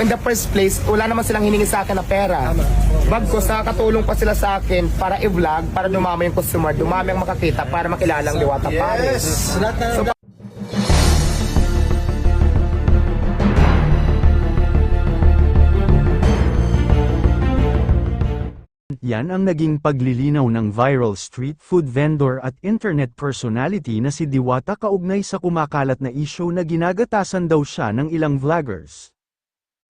in the first place, wala naman silang hiningi sa akin na pera. Bagkos, nakakatulong pa sila sa akin para i-vlog, para dumami yung customer, dumami ang makakita, para makilala ang Diwata Paris. So, Yan ang naging paglilinaw ng viral street food vendor at internet personality na si Diwata kaugnay sa kumakalat na issue na ginagatasan daw siya ng ilang vloggers.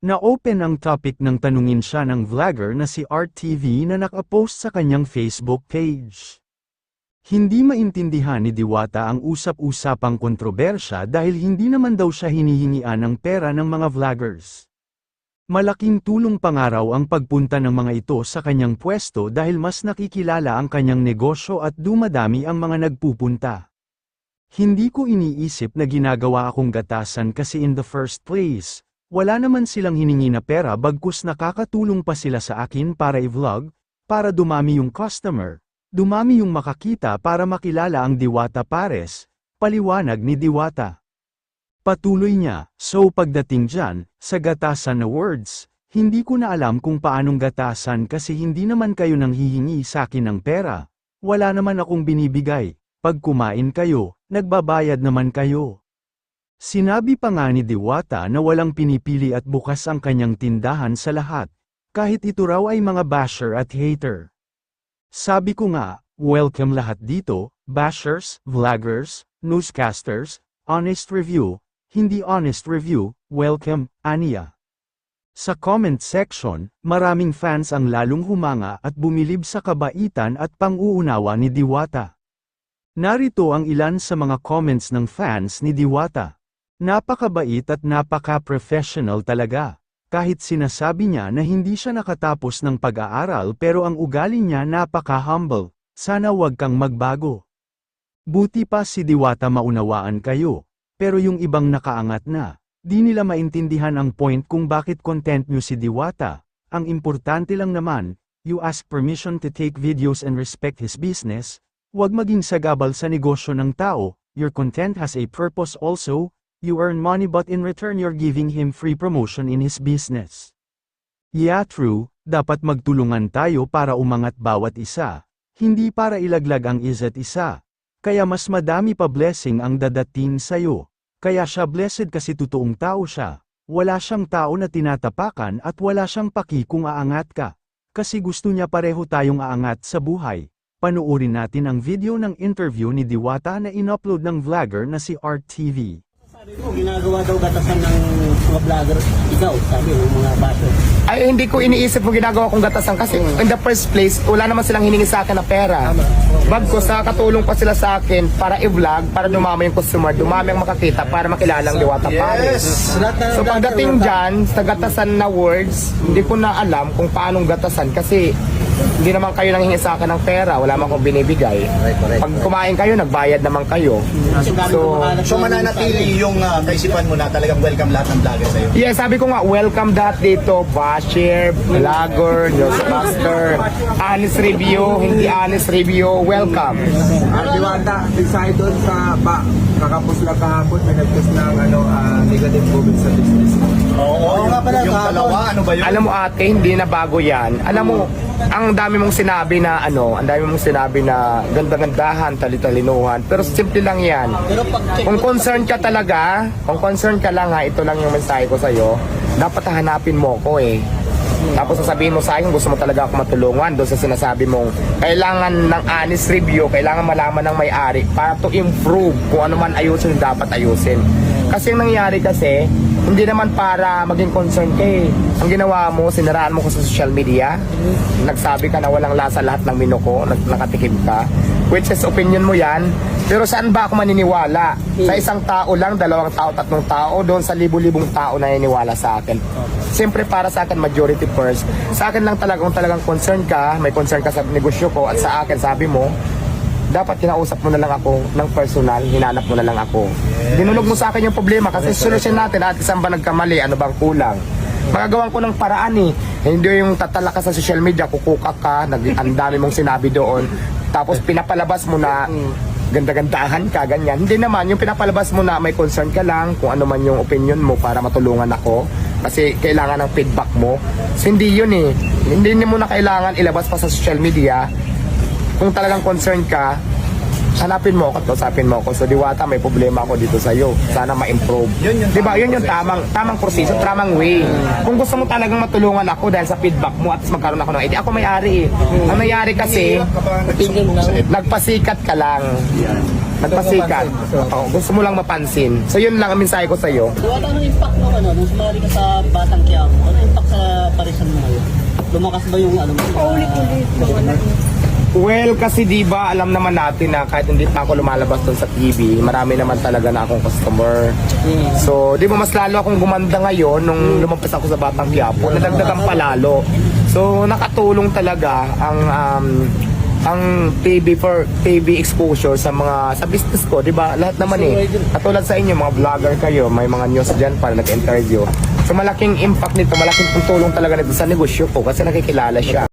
Na-open ang topic ng tanungin siya ng vlogger na si RTV na nakapost sa kanyang Facebook page. Hindi maintindihan ni Diwata ang usap-usapang kontrobersya dahil hindi naman daw siya hinihingian ng pera ng mga vloggers. Malaking tulong pangaraw ang pagpunta ng mga ito sa kanyang pwesto dahil mas nakikilala ang kanyang negosyo at dumadami ang mga nagpupunta. Hindi ko iniisip na ginagawa akong gatasan kasi in the first place, wala naman silang hiningi na pera bagkus nakakatulong pa sila sa akin para i-vlog, para dumami yung customer, dumami yung makakita para makilala ang Diwata Pares, paliwanag ni Diwata. Patuloy niya, so pagdating dyan, sa gatasan na words, hindi ko na alam kung paanong gatasan kasi hindi naman kayo nang hihingi sa akin ng pera. Wala naman akong binibigay. Pag kumain kayo, nagbabayad naman kayo. Sinabi pa nga ni Diwata na walang pinipili at bukas ang kanyang tindahan sa lahat, kahit ito raw ay mga basher at hater. Sabi ko nga, welcome lahat dito, bashers, vloggers, newscasters, honest review, hindi honest review, welcome, Ania. Sa comment section, maraming fans ang lalong humanga at bumilib sa kabaitan at pang-uunawa ni Diwata. Narito ang ilan sa mga comments ng fans ni Diwata. Napakabait at napaka-professional talaga. Kahit sinasabi niya na hindi siya nakatapos ng pag-aaral pero ang ugali niya napaka-humble, sana wag kang magbago. Buti pa si Diwata maunawaan kayo, pero yung ibang nakaangat na, di nila maintindihan ang point kung bakit content nyo si Diwata, ang importante lang naman, you ask permission to take videos and respect his business, wag maging sagabal sa negosyo ng tao, your content has a purpose also, you earn money but in return you're giving him free promotion in his business. Yeah true, dapat magtulungan tayo para umangat bawat isa, hindi para ilaglag ang isa't isa. Kaya mas madami pa blessing ang dadating sa'yo. Kaya siya blessed kasi totoong tao siya. Wala siyang tao na tinatapakan at wala siyang paki kung aangat ka. Kasi gusto niya pareho tayong aangat sa buhay. Panuorin natin ang video ng interview ni Diwata na inupload ng vlogger na si RTV. Sabi mo, ginagawa daw gatasan ng mga vlogger. Ikaw, sabi mo, mga basher. ay hindi ko iniisip kung ginagawa kong gatasan kasi in the first place, wala naman silang hiningi sa akin na pera. Bagkos, nakakatulong pa sila sa akin para i-vlog, para dumami yung customer, dumami ang makakita, para makilala ang Diwata Paris. Lahat na So pagdating dyan, sa gatasan na words, hindi ko na alam kung paanong gatasan kasi hindi naman kayo nanghingi sa akin ng pera, wala man akong binibigay. Pag kumain kayo, nagbayad naman kayo. So, So mananatili yung uh, kaisipan mo na talagang welcome lahat ng vlogger sa'yo. yeah, sabi ko nga, welcome lahat dito, basher, vlogger, newscaster, honest review, hindi honest review, welcome. Ang Diwata, excited doon sa ba, kakapos lang kahapon, may nag-test ng ano, ah, negative COVID sa business. Oo, yung, nga pala, yung dalawa, ano ba yun? Alam mo ate, hindi na bago yan. Alam mo, ang dami mong sinabi na ano, ang dami mong sinabi na ganda-gandahan, talitalinuhan, pero simple lang yan. Kung concern ka talaga, kung concern ka lang ha, ito lang yung mensahe ko sa'yo, dapat hanapin mo ko eh. Tapos sasabihin mo sa akin, gusto mo talaga ako matulungan doon sa sinasabi mong kailangan ng honest review, kailangan malaman ng may-ari para to improve kung ano man ayusin dapat ayusin. Kasi ang nangyari kasi, hindi naman para maging concern ka eh. Ang ginawa mo, sinaraan mo ko sa social media, nagsabi ka na walang lasa lahat ng menu ko, nag- nakatikim ka, which is opinion mo yan, pero saan ba ako maniniwala? Sa isang tao lang, dalawang tao, tatlong tao, doon sa libu-libong tao na naniniwala sa akin. Siyempre para sa akin, majority first. Sa akin lang talaga, kung talagang concern ka, may concern ka sa negosyo ko, at sa akin, sabi mo, dapat kinausap mo na lang ako ng personal, hinanap mo na lang ako. Dinulog mo sa akin yung problema kasi solusyon natin at saan ba nagkamali, ano bang kulang. Magagawan ko ng paraan eh. Hindi yung tatala ka sa social media, kukuka ka, nag ang dami mong sinabi doon. Tapos pinapalabas mo na ganda-gandahan ka, ganyan. Hindi naman, yung pinapalabas mo na may concern ka lang, kung ano man yung opinion mo para matulungan ako. Kasi kailangan ng feedback mo. So, hindi yun eh. Hindi mo na kailangan ilabas pa sa social media. Kung talagang concern ka, hanapin mo ako kausapin mo ako. So, Diwata, may problema ako dito sa'yo. Sana ma-improve. Yun yung Di ba? Yun yung tamang, tamang proseso, tamang way. Kung gusto mo talagang matulungan ako dahil sa feedback mo at magkaroon ako ng idea, ako may-ari eh. Ang nangyari kasi, nagpasikat ka lang. Nagpasikat. Oo, gusto mo lang mapansin. So, yun lang ang mensahe ko sa'yo. Diwata, anong impact mo ano, nung sumali ka sa Batang Quiapo? Ano impact sa parisan mo ngayon? Lumakas ba yung ano mo? Paulit-ulit. Well, kasi di ba alam naman natin na kahit hindi pa ako lumalabas doon sa TV, marami naman talaga na akong customer. So, di ba mas lalo akong gumanda ngayon nung lumampas ako sa Batang Quiapo, nadagdagan pa lalo. So, nakatulong talaga ang um, ang TV for TV exposure sa mga sa business ko, 'di ba? Lahat naman eh. Katulad sa inyo, mga vlogger kayo, may mga news diyan para nag-interview. So malaking impact nito, malaking tulong talaga nito sa negosyo ko kasi nakikilala siya.